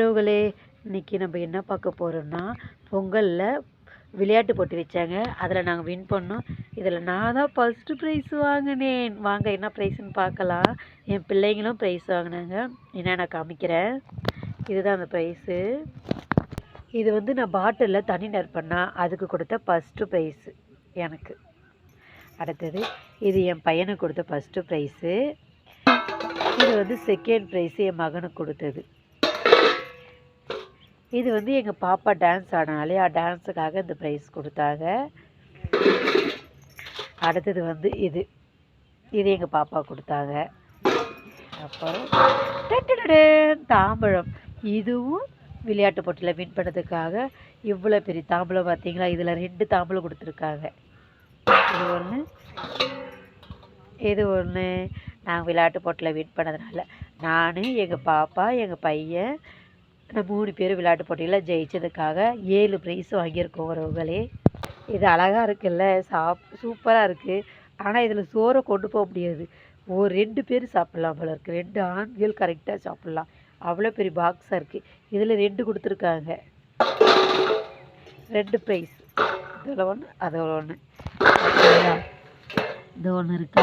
உறவுகளே இன்னைக்கு நம்ம என்ன பார்க்க போகிறோம்னா பொங்கலில் விளையாட்டு போட்டி வச்சாங்க. அதில் நாங்கள் வின் பண்ணோம். இதில் நான் தான் ஃபஸ்ட்டு ப்ரைஸ் வாங்கினேன். வாங்க என்ன ப்ரைஸ்ன்னு பார்க்கலாம். என் பிள்ளைங்களும் ப்ரைஸ் வாங்கினாங்க. என்ன நான் காமிக்கிறேன். இதுதான் அந்த ப்ரைஸு இது வந்து நான் பாட்டிலில் தண்ணி நிரப்பினா அதுக்கு கொடுத்த ஃபஸ்ட்டு ப்ரைஸு எனக்கு. அடுத்தது இது என் பையனுக்கு கொடுத்த ஃபஸ்ட்டு ப்ரைஸு இது வந்து செகண்ட் ப்ரைஸு என் மகனுக்கு கொடுத்தது. இது வந்து எங்கள் பாப்பா டான்ஸ் ஆடினாலே ஆ டான்ஸுக்காக இந்த ப்ரைஸ் கொடுத்தாங்க. அடுத்தது வந்து இது. இது எங்கள் பாப்பா கொடுத்தாங்க. அப்புறம் தாம்பழம் இதுவும் விளையாட்டு போட்டியில் வின் பண்ணதுக்காக இவ்வளோ பெரிய தாம்பழம் பார்த்தீங்களா? இதில் ரெண்டு தாம்பழம் கொடுத்துருக்காங்க. இது ஒன்று இது ஒன்று நாங்கள் விளையாட்டு போட்டியில் வின் பண்ணதுனால. நான் எங்கள் பாப்பா எங்கள் பையன் இந்த மூணு பேர் விளையாட்டு போட்டியில் ஜெயிச்சதுக்காக ஏழு ப்ரைஸ் வாங்கியிருக்கோம் உறவுகளே. இது அழகாக இருக்குல்ல சாப் சூப்பராக இருக்குது ஆனால் இதில் சோறை கொண்டு போக முடியாது. ஒரு ரெண்டு பேர் சாப்பிட்லாம் போல இருக்குது ரெண்டு ஆண்கள் கரெக்டாக சாப்பிட்லாம். அவ்வளோ பெரிய பாக்ஸாக இருக்குது இதில் ரெண்டு கொடுத்துருக்காங்க. ரெண்டு ப்ரைஸ் இதில் ஒன்று அதில் ஒன்று இது ஒன்று இருக்கா?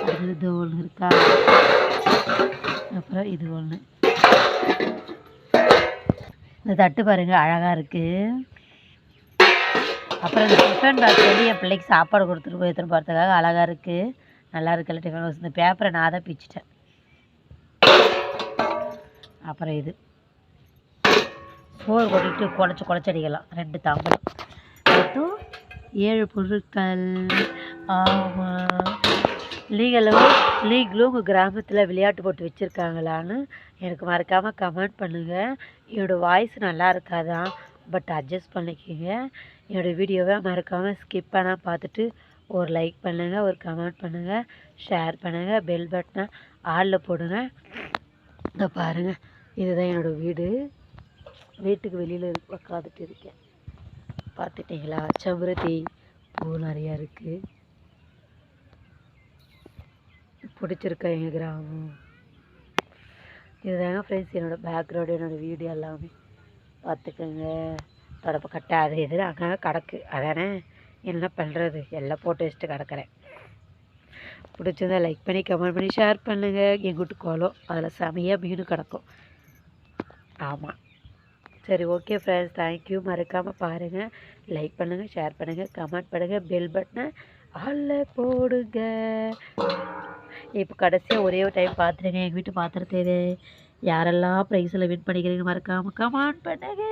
அடுத்தது இது ஒன்று இருக்கா? அப்புறம் இது ஒன்று இந்த தட்டு பாருங்கள் அழகாக இருக்குது அப்புறம் இந்த டிஃபன் பாக்ஸ் வந்து என் பிள்ளைக்கு சாப்பாடு கொடுத்துட்டு போய் எடுத்துகிட்டு போகிறதுக்காக அழகாக இருக்குது நல்லா இருக்குல்ல டிஃபன் பாக்ஸ் இந்த பேப்பரை நான் தான் பிச்சிட்டேன். அப்புறம் இது. சோறு கொட்டிட்டு குழச்சி குழச்சடிக்கலாம் ரெண்டு தாம்பலம். மொத்தம் ஏழு பொருட்கள். ஆமாம் நீங்களும் நீங்களும் உங்கள் கிராமத்தில் விளையாட்டு போட்டு வச்சுருக்காங்களான்னு எனக்கு மறக்காமல் கமெண்ட் பண்ணுங்கள் என்னோடய வாய்ஸ் நல்லா இருக்காதான் பட் அட்ஜஸ்ட் பண்ணிக்கோங்க. என்னோடய வீடியோவை மறக்காமல் ஸ்கிப் பண்ணால் பார்த்துட்டு ஒரு லைக் பண்ணுங்கள் ஒரு கமெண்ட் பண்ணுங்கள் ஷேர் பண்ணுங்கள் பெல் பட்டனை ஆளில் போடுங்க. இந்த பாருங்கள் இதுதான் என்னோடய வீடு. வீட்டுக்கு வெளியில் உட்காந்துட்டு இருக்கேன். பார்த்துட்டிங்களா? செம்பருத்தி பூ நிறையா இருக்குது பிடிச்சிருக்கா எங்கள் கிராமம். இதுதாங்க ஃப்ரெண்ட்ஸ் என்னோடய பேக்ரவுண்டு என்னோடய வீடியோ எல்லாமே. பார்த்துக்கோங்க. தொடப்பு கட்டை அது இது. அங்கே கிடக்கு அதானே? என்ன பண்ணுறது எல்லாம் போட்டு வச்சுட்டு கிடக்குறேன். பிடிச்சிருந்தா லைக் பண்ணி கமெண்ட் பண்ணி ஷேர் பண்ணுங்கள் எங்கள் வீட்டு கோலம். அதில் செமையாக மீன் கிடக்கும். ஆமாம் சரி ஓகே ஃப்ரெண்ட்ஸ் தேங்க்யூ மறக்காமல் பாருங்கள் லைக் பண்ணுங்கள் ஷேர் பண்ணுங்கள் கமெண்ட் பண்ணுங்கள் பெல் பட்டனை ஆளில் போடுங்க. இப்போ கடைசியாக ஒரே ஒரு டைம் பார்த்துருங்க எங்கள் வீட்டு பாத்திரத்தை யாரெல்லாம் ப்ரைஸில் வின் பண்ணிக்கிறீங்க மறக்காமல் கமான் பண்ணுங்க.